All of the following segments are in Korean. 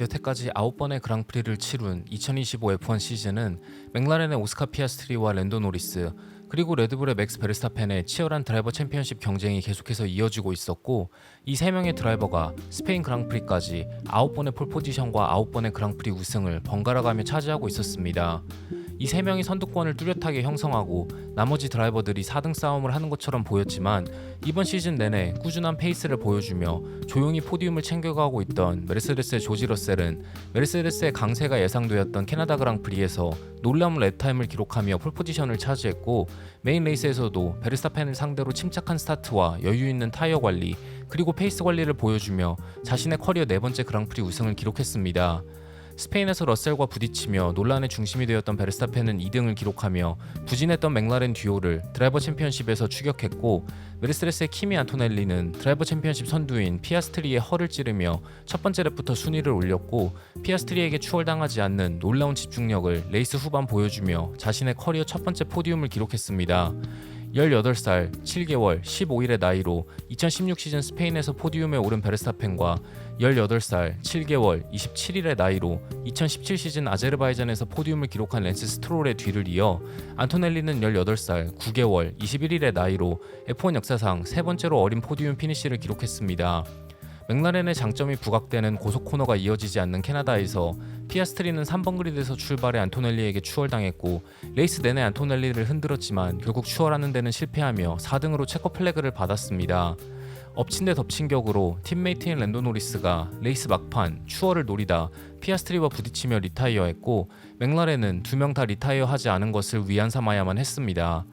여태까지 9번의 그랑프리를 치룬 2025 F1 시즌은 맥라렌의 오스카 피아스트리와 랜도 노리스 그리고 레드불의 맥스 베르스타펜의 치열한 드라이버 챔피언십 경쟁이 계속해서 이어지고 있었고 이 세 명의 드라이버가 스페인 그랑프리까지 9번의 폴 포지션과 9번의 그랑프리 우승을 번갈아 가며 차지하고 있었습니다. 이 세 명이 선두권을 뚜렷하게 형성하고 나머지 드라이버들이 4등 싸움을 하는 것처럼 보였지만 이번 시즌 내내 꾸준한 페이스를 보여주며 조용히 포디움을 챙겨가고 있던 메르세데스의 조지 러셀은 메르세데스의 강세가 예상되었던 캐나다 그랑프리에서 놀라운 랩타임을 기록하며 폴포지션을 차지했고 메인 레이스에서도 베르스타펜을 상대로 침착한 스타트와 여유 있는 타이어 관리 그리고 페이스 관리를 보여주며 자신의 커리어 네 번째 그랑프리 우승을 기록했습니다. 스페인에서 러셀과 부딪히며 논란의 중심이 되었던 베르스타펜은 2등을 기록하며 부진했던 맥라렌 듀오를 드라이버 챔피언십에서 추격했고 메르세데스의 키미 안토넬리는 드라이버 챔피언십 선두인 피아스트리의 허를 찌르며 첫 번째 랩부터 순위를 올렸고 피아스트리에게 추월당하지 않는 놀라운 집중력을 레이스 후반 보여주며 자신의 커리어 첫 번째 포디움을 기록했습니다. 18살, 7개월, 15일의 나이로 2016 시즌 스페인에서 포디움에 오른 베르스타펜과 18살, 7개월, 27일의 나이로 2017 시즌 아제르바이잔에서 포디움을 기록한 랜스 스트롤의 뒤를 이어 안토넬리는 18살, 9개월, 21일의 나이로 F1 역사상 세 번째로 어린 포디움 피니시를 기록했습니다. 맥라렌의 장점이 부각되는 고속 코너가 이어지지 않는 캐나다에서 피아스트리는 3번 그리드에서 출발해 안토넬리에게 추월당했고 레이스 내내 안토넬리를 흔들었지만 결국 추월하는 데는 실패하며 4등으로 체커 플래그를 받았습니다. 엎친 데 덮친 격으로 팀메이트인 랜도 노리스가 레이스 막판 추월을 노리다 피아스트리와 부딪히며 리타이어했고 맥라렌은 두 명 다 리타이어하지 않은 것을 위안 삼아야만 했습니다.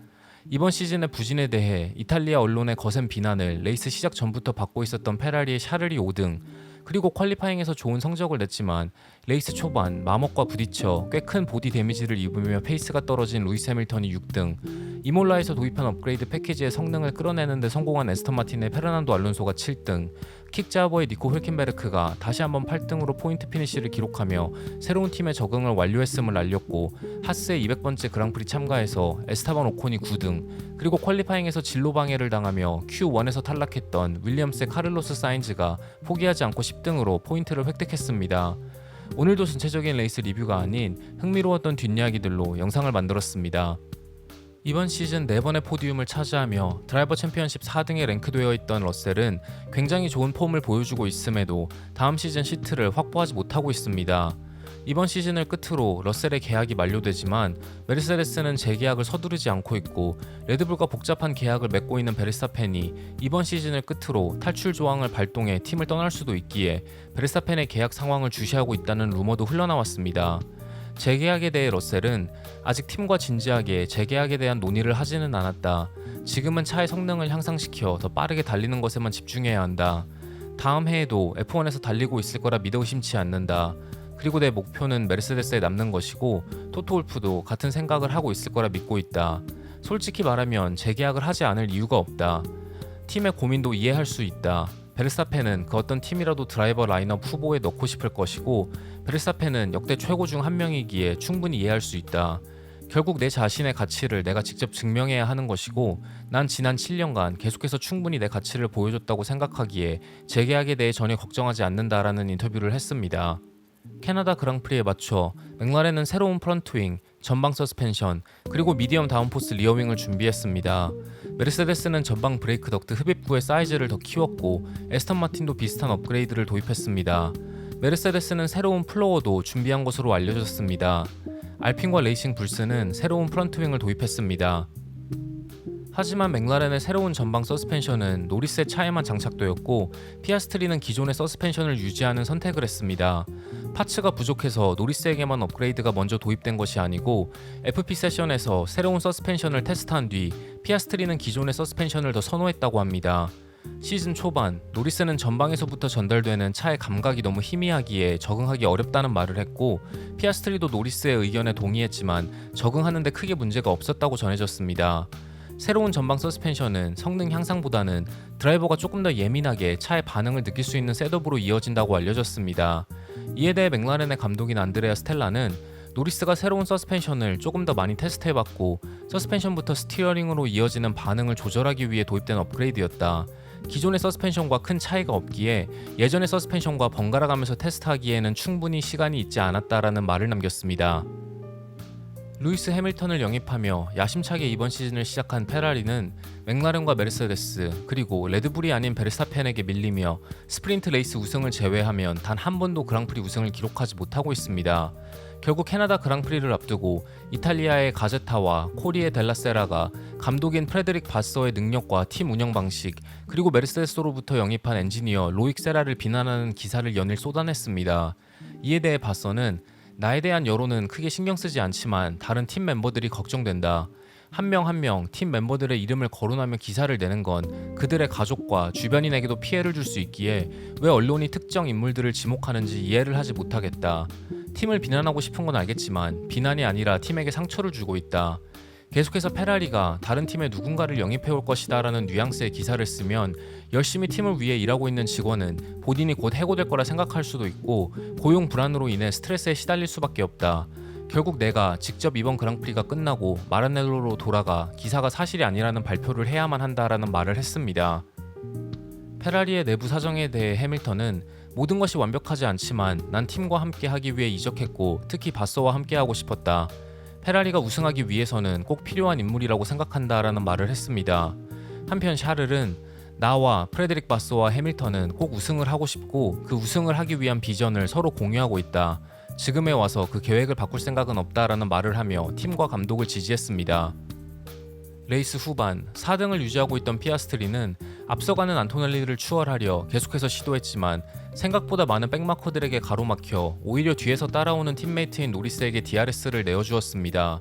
이번 시즌의 부진에 대해 이탈리아 언론의 거센 비난을 레이스 시작 전부터 받고 있었던 페라리의 샤르리 5등 그리고 퀄리파잉에서 좋은 성적을 냈지만 레이스 초반 마먹과 부딪혀 꽤 큰 보디 데미지를 입으며 페이스가 떨어진 루이스 해밀턴이 6등 이몰라에서 도입한 업그레이드 패키지의 성능을 끌어내는 데 성공한 에스턴 마틴의 페르난도 알론소가 7등 킥자버의 니코 hul켄베르크가 다시 한번 8등으로 포인트 피니시를 기록하며 새로운 팀의 적응을 완료했음을 알렸고 하스의 200번째 그랑프리 참가에서 에스타반 오콘이 9등 그리고 퀄리파잉에서 진로 방해를 당하며 Q1에서 탈락했던 윌리엄스의 카를로스 사인즈가 포기하지 않고 10등으로 포인트를 획득했습니다. 오늘도 전체적인 레이스 리뷰가 아닌 흥미로웠던 뒷이야기들로 영상을 만들었습니다. 이번 시즌 4번의 포디움을 차지하며 드라이버 챔피언십 4등에 랭크되어 있던 러셀은 굉장히 좋은 폼을 보여주고 있음에도 다음 시즌 시트를 확보하지 못하고 있습니다. 이번 시즌을 끝으로 러셀의 계약이 만료되지만 메르세데스는 재계약을 서두르지 않고 있고 레드불과 복잡한 계약을 맺고 있는 베르스타펜이 이번 시즌을 끝으로 탈출 조항을 발동해 팀을 떠날 수도 있기에 베르스타펜의 계약 상황을 주시하고 있다는 루머도 흘러나왔습니다. 재계약에 대해 러셀은 아직 팀과 진지하게 재계약에 대한 논의를 하지는 않았다. 지금은 차의 성능을 향상시켜 더 빠르게 달리는 것에만 집중해야 한다. 다음 해에도 F1에서 달리고 있을 거라 믿어 의심치 않는다. 그리고 내 목표는 메르세데스에 남는 것이고 토토 울프도 같은 생각을 하고 있을 거라 믿고 있다. 솔직히 말하면 재계약을 하지 않을 이유가 없다. 팀의 고민도 이해할 수 있다. 베르스타펜은 그 어떤 팀이라도 드라이버 라인업 후보에 넣고 싶을 것이고 베르스타펜은 역대 최고 중 한 명이기에 충분히 이해할 수 있다. 결국 내 자신의 가치를 내가 직접 증명해야 하는 것이고 난 지난 7년간 계속해서 충분히 내 가치를 보여줬다고 생각하기에 재계약에 대해 전혀 걱정하지 않는다라는 인터뷰를 했습니다. 캐나다 그랑프리에 맞춰 맥라렌은 새로운 프런트윙, 전방 서스펜션, 그리고 미디엄 다운포스 리어윙을 준비했습니다. 메르세데스는 전방 브레이크 덕트 흡입구의 사이즈를 더 키웠고 에스턴 마틴도 비슷한 업그레이드를 도입했습니다. 메르세데스는 새로운 플로어도 준비한 것으로 알려졌습니다. 알핀과 레이싱 불스는 새로운 프런트윙을 도입했습니다. 하지만 맥라렌의 새로운 전방 서스펜션은 노리스의 차에만 장착되었고 피아스트리는 기존의 서스펜션을 유지하는 선택을 했습니다. 파츠가 부족해서 노리스에게만 업그레이드가 먼저 도입된 것이 아니고 FP 세션에서 새로운 서스펜션을 테스트한 뒤 피아스트리는 기존의 서스펜션을 더 선호했다고 합니다. 시즌 초반 노리스는 전방에서부터 전달되는 차의 감각이 너무 희미하기에 적응하기 어렵다는 말을 했고 피아스트리도 노리스의 의견에 동의했지만 적응하는데 크게 문제가 없었다고 전해졌습니다. 새로운 전방 서스펜션은 성능 향상보다는 드라이버가 조금 더 예민하게 차의 반응을 느낄 수 있는 셋업으로 이어진다고 알려졌습니다. 이에 대해 맥라렌의 감독인 안드레아 스텔라는 노리스가 새로운 서스펜션을 조금 더 많이 테스트해봤고 서스펜션부터 스티어링으로 이어지는 반응을 조절하기 위해 도입된 업그레이드였다. 기존의 서스펜션과 큰 차이가 없기에 예전의 서스펜션과 번갈아 가면서 테스트하기에는 충분히 시간이 있지 않았다라는 말을 남겼습니다. 루이스 해밀턴을 영입하며 야심차게 이번 시즌을 시작한 페라리는 맥라렌과 메르세데스 그리고 레드불이 아닌 베르스타펜에게 밀리며 스프린트 레이스 우승을 제외하면 단 한 번도 그랑프리 우승을 기록하지 못하고 있습니다. 결국 캐나다 그랑프리를 앞두고 이탈리아의 가제타와 코리의 델라세라가 감독인 프레드릭 바서의 능력과 팀 운영 방식 그리고 메르세데스로부터 영입한 엔지니어 로익 세라를 비난하는 기사를 연일 쏟아냈습니다. 이에 대해 바서는 나에 대한 여론은 크게 신경 쓰지 않지만 다른 팀 멤버들이 걱정된다. 한 명 한 명 팀 멤버들의 이름을 거론하며 기사를 내는 건 그들의 가족과 주변인에게도 피해를 줄 수 있기에 왜 언론이 특정 인물들을 지목하는지 이해를 하지 못하겠다. 팀을 비난하고 싶은 건 알겠지만 비난이 아니라 팀에게 상처를 주고 있다. 계속해서 페라리가 다른 팀에 누군가를 영입해 올 것이다라는 뉘앙스의 기사를 쓰면 열심히 팀을 위해 일하고 있는 직원은 본인이 곧 해고될 거라 생각할 수도 있고 고용 불안으로 인해 스트레스에 시달릴 수밖에 없다. 결국 내가 직접 이번 그랑프리가 끝나고 마라넬로로 돌아가 기사가 사실이 아니라는 발표를 해야만 한다라는 말을 했습니다. 페라리의 내부 사정에 대해 해밀턴은 모든 것이 완벽하지 않지만 난 팀과 함께 하기 위해 이적했고 특히 바서와 함께 하고 싶었다. 페라리가 우승하기 위해서는 꼭 필요한 인물이라고 생각한다라는 말을 했습니다. 한편 샤를은 나와 프레드릭 바스와 해밀턴은 꼭 우승을 하고 싶고 그 우승을 하기 위한 비전을 서로 공유하고 있다. 지금에 와서 그 계획을 바꿀 생각은 없다라는 말을 하며 팀과 감독을 지지했습니다. 레이스 후반 4등을 유지하고 있던 피아스트리는 앞서가는 안토넬리를 추월하려 계속해서 시도했지만 생각보다 많은 백마커들에게 가로막혀 오히려 뒤에서 따라오는 팀메이트인 노리스에게 DRS를 내어주었습니다.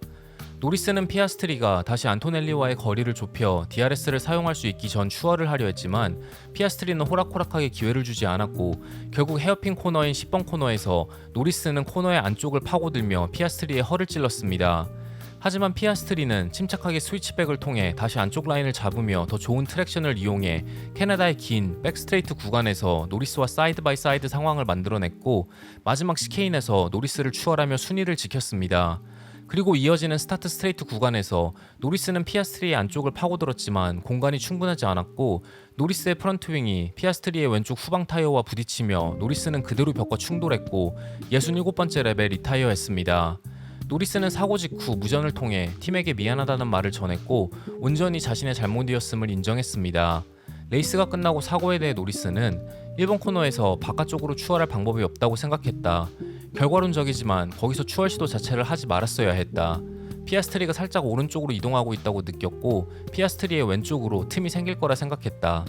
노리스는 피아스트리가 다시 안토넬리와의 거리를 좁혀 DRS를 사용할 수 있기 전 추월을 하려 했지만 피아스트리는 호락호락하게 기회를 주지 않았고 결국 헤어핀 코너인 10번 코너에서 노리스는 코너의 안쪽을 파고들며 피아스트리의 허를 찔렀습니다. 하지만 피아스트리는 침착하게 스위치백을 통해 다시 안쪽 라인을 잡으며 더 좋은 트랙션을 이용해 캐나다의 긴 백스트레이트 구간에서 노리스와 사이드 바이 사이드 상황을 만들어냈고 마지막 시케인에서 노리스를 추월하며 순위를 지켰습니다. 그리고 이어지는 스타트 스트레이트 구간에서 노리스는 피아스트리의 안쪽을 파고들었지만 공간이 충분하지 않았고 노리스의 프런트 윙이 피아스트리의 왼쪽 후방 타이어와 부딪히며 노리스는 그대로 벽과 충돌했고 67번째 레벨 리타이어했습니다. 노리스는 사고 직후 무전을 통해 팀에게 미안하다는 말을 전했고 온전히 자신의 잘못이었음을 인정했습니다. 레이스가 끝나고 사고에 대해 노리스는 1번 코너에서 바깥쪽으로 추월할 방법이 없다고 생각했다. 결과론적이지만 거기서 추월 시도 자체를 하지 말았어야 했다. 피아스트리가 살짝 오른쪽으로 이동하고 있다고 느꼈고 피아스트리의 왼쪽으로 틈이 생길 거라 생각했다.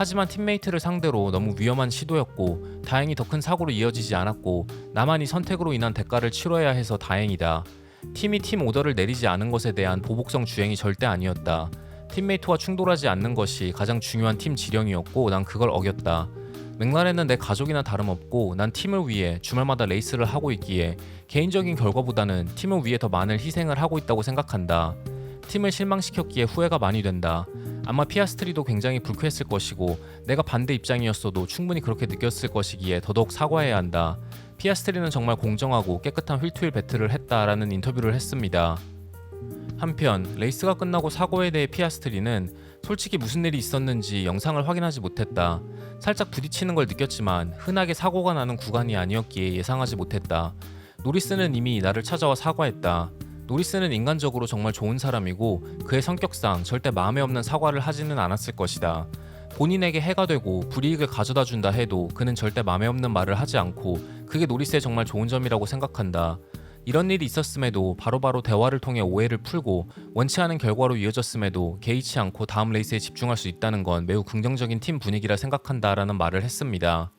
하지만 팀메이트를 상대로 너무 위험한 시도였고 다행히 더 큰 사고로 이어지지 않았고 나만 이 선택으로 인한 대가를 치러야 해서 다행이다. 팀이 팀 오더를 내리지 않은 것에 대한 보복성 주행이 절대 아니었다. 팀메이트와 충돌하지 않는 것이 가장 중요한 팀 지령이었고 난 그걸 어겼다. 맥라렌은 내 가족이나 다름없고 난 팀을 위해 주말마다 레이스를 하고 있기에 개인적인 결과보다는 팀을 위해 더 많은 희생을 하고 있다고 생각한다. 팀을 실망시켰기에 후회가 많이 된다. 아마 피아스트리도 굉장히 불쾌했을 것이고 내가 반대 입장이었어도 충분히 그렇게 느꼈을 것이기에 더더욱 사과해야 한다. 피아스트리는 정말 공정하고 깨끗한 휠투일 배틀을 했다라는 인터뷰를 했습니다. 한편 레이스가 끝나고 사고에 대해 피아스트리는 솔직히 무슨 일이 있었는지 영상을 확인하지 못했다. 살짝 부딪히는 걸 느꼈지만 흔하게 사고가 나는 구간이 아니었기에 예상하지 못했다. 노리스는 이미 나를 찾아와 사과했다. 노리스는 인간적으로 정말 좋은 사람이고 그의 성격상 절대 마음에 없는 사과를 하지는 않았을 것이다. 본인에게 해가 되고 불이익을 가져다 준다 해도 그는 절대 마음에 없는 말을 하지 않고 그게 노리스의 정말 좋은 점이라고 생각한다. 이런 일이 있었음에도 바로바로 대화를 통해 오해를 풀고 원치 않은 결과로 이어졌음에도 개의치 않고 다음 레이스에 집중할 수 있다는 건 매우 긍정적인 팀 분위기라 생각한다라는 말을 했습니다.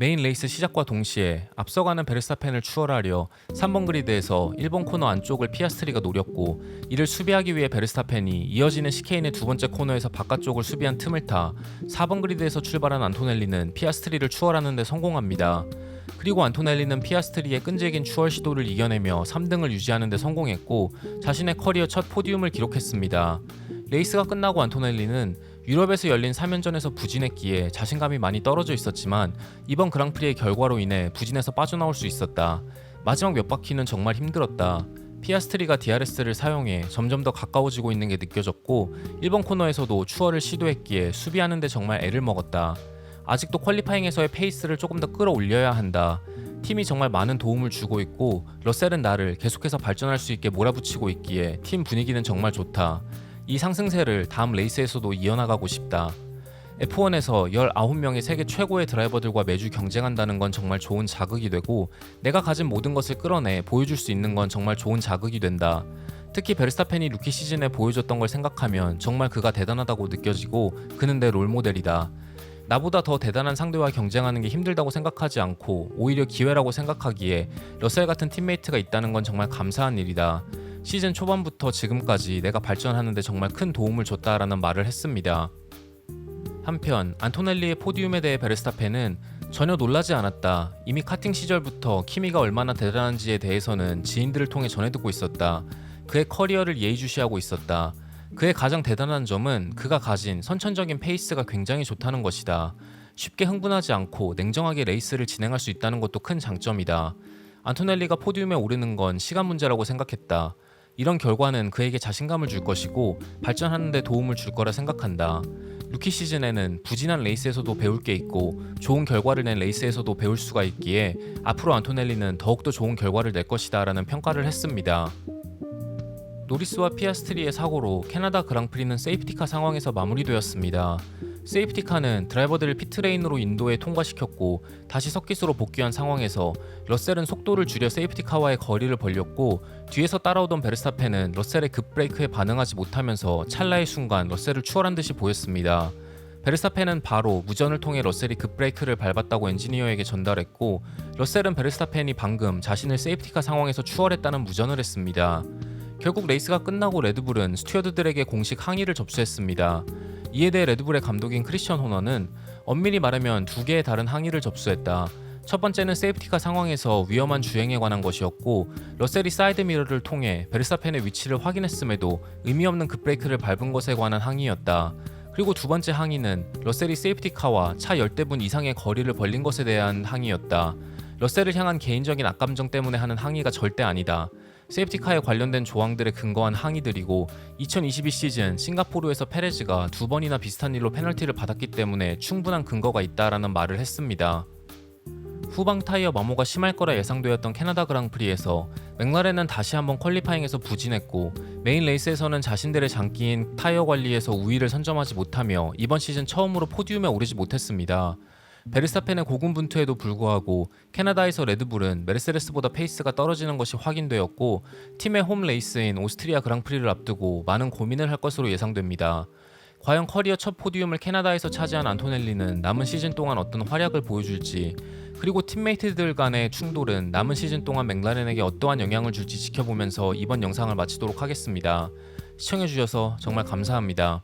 메인 레이스 시작과 동시에 앞서가는 베르스타펜을 추월하려 3번 그리드에서 1번 코너 안쪽을 피아스트리가 노렸고 이를 수비하기 위해 베르스타펜이 이어지는 시케인의 두 번째 코너에서 바깥쪽을 수비한 틈을 타 4번 그리드에서 출발한 안토넬리는 피아스트리를 추월하는 데 성공합니다. 그리고 안토넬리는 피아스트리의 끈질긴 추월 시도를 이겨내며 3등을 유지하는 데 성공했고 자신의 커리어 첫 포디움을 기록했습니다. 레이스가 끝나고 안토넬리는 유럽에서 열린 3연전에서 부진했기에 자신감이 많이 떨어져 있었지만 이번 그랑프리의 결과로 인해 부진에서 빠져나올 수 있었다. 마지막 몇 바퀴는 정말 힘들었다. 피아스트리가 DRS를 사용해 점점 더 가까워지고 있는 게 느껴졌고 1번 코너에서도 추월을 시도했기에 수비하는데 정말 애를 먹었다. 아직도 퀄리파잉에서의 페이스를 조금 더 끌어올려야 한다. 팀이 정말 많은 도움을 주고 있고 러셀은 나를 계속해서 발전할 수 있게 몰아붙이고 있기에 팀 분위기는 정말 좋다. 이 상승세를 다음 레이스에서도 이어나가고 싶다. F1에서 19명의 세계 최고의 드라이버들과 매주 경쟁한다는 건 정말 좋은 자극이 되고 내가 가진 모든 것을 끌어내 보여줄 수 있는 건 정말 좋은 자극이 된다. 특히 베르스타펜이 루키 시즌에 보여줬던 걸 생각하면 정말 그가 대단하다고 느껴지고 그는 내 롤모델이다. 나보다 더 대단한 상대와 경쟁하는 게 힘들다고 생각하지 않고 오히려 기회라고 생각하기에 러셀 같은 팀메이트가 있다는 건 정말 감사한 일이다. 시즌 초반부터 지금까지 내가 발전하는데 정말 큰 도움을 줬다라는 말을 했습니다. 한편 안토넬리의 포디움에 대해 베르스타펜은 전혀 놀라지 않았다. 이미 카팅 시절부터 키미가 얼마나 대단한지에 대해서는 지인들을 통해 전해 듣고 있었다. 그의 커리어를 예의주시하고 있었다. 그의 가장 대단한 점은 그가 가진 선천적인 페이스가 굉장히 좋다는 것이다. 쉽게 흥분하지 않고 냉정하게 레이스를 진행할 수 있다는 것도 큰 장점이다. 안토넬리가 포디움에 오르는 건 시간 문제라고 생각했다. 이런 결과는 그에게 자신감을 줄 것이고 발전하는 데 도움을 줄 거라 생각한다. 루키 시즌에는 부진한 레이스에서도 배울 게 있고 좋은 결과를 낸 레이스에서도 배울 수가 있기에 앞으로 안토넬리는 더욱더 좋은 결과를 낼 것이다 라는 평가를 했습니다. 노리스와 피아스트리의 사고로 캐나다 그랑프리는 세이프티카 상황에서 마무리되었습니다. 세이프티카는 드라이버들을 피트레인으로 인도에 통과시켰고 다시 석기수로 복귀한 상황에서 러셀은 속도를 줄여 세이프티카와의 거리를 벌렸고 뒤에서 따라오던 베르스타펜은 러셀의 급브레이크에 반응하지 못하면서 찰나의 순간 러셀을 추월한 듯이 보였습니다. 베르스타펜은 바로 무전을 통해 러셀이 급브레이크를 밟았다고 엔지니어에게 전달했고 러셀은 베르스타펜이 방금 자신을 세이프티카 상황에서 추월했다는 무전을 했습니다. 결국 레이스가 끝나고 레드불은 스튜어드들에게 공식 항의를 접수했습니다. 이에 대해 레드불의 감독인 크리스천 호너는 엄밀히 말하면 두 개의 다른 항의를 접수했다. 첫 번째는 세이프티카 상황에서 위험한 주행에 관한 것이었고 러셀이 사이드 미러를 통해 베르사펜의 위치를 확인했음에도 의미 없는 급브레이크를 밟은 것에 관한 항의였다. 그리고 두 번째 항의는 러셀이 세이프티카와 차 열대분 이상의 거리를 벌린 것에 대한 항의였다. 러셀을 향한 개인적인 악감정 때문에 하는 항의가 절대 아니다. 세이프티카에 관련된 조항들에 근거한 항의들이고 2022 시즌 싱가포르에서 페레즈가 두 번이나 비슷한 일로 페널티를 받았기 때문에 충분한 근거가 있다라는 말을 했습니다. 후방 타이어 마모가 심할 거라 예상되었던 캐나다 그랑프리에서 맥라렌은 다시 한번 퀄리파잉에서 부진했고 메인 레이스에서는 자신들의 장기인 타이어 관리에서 우위를 선점하지 못하며 이번 시즌 처음으로 포디움에 오르지 못했습니다. 베르스타펜의 고군분투에도 불구하고 캐나다에서 레드불은 메르세데스보다 페이스가 떨어지는 것이 확인되었고 팀의 홈 레이스인 오스트리아 그랑프리를 앞두고 많은 고민을 할 것으로 예상됩니다. 과연 커리어 첫 포디움을 캐나다에서 차지한 안토넬리는 남은 시즌 동안 어떤 활약을 보여줄지 그리고 팀메이트들 간의 충돌은 남은 시즌 동안 맥라렌에게 어떠한 영향을 줄지 지켜보면서 이번 영상을 마치도록 하겠습니다. 시청해주셔서 정말 감사합니다.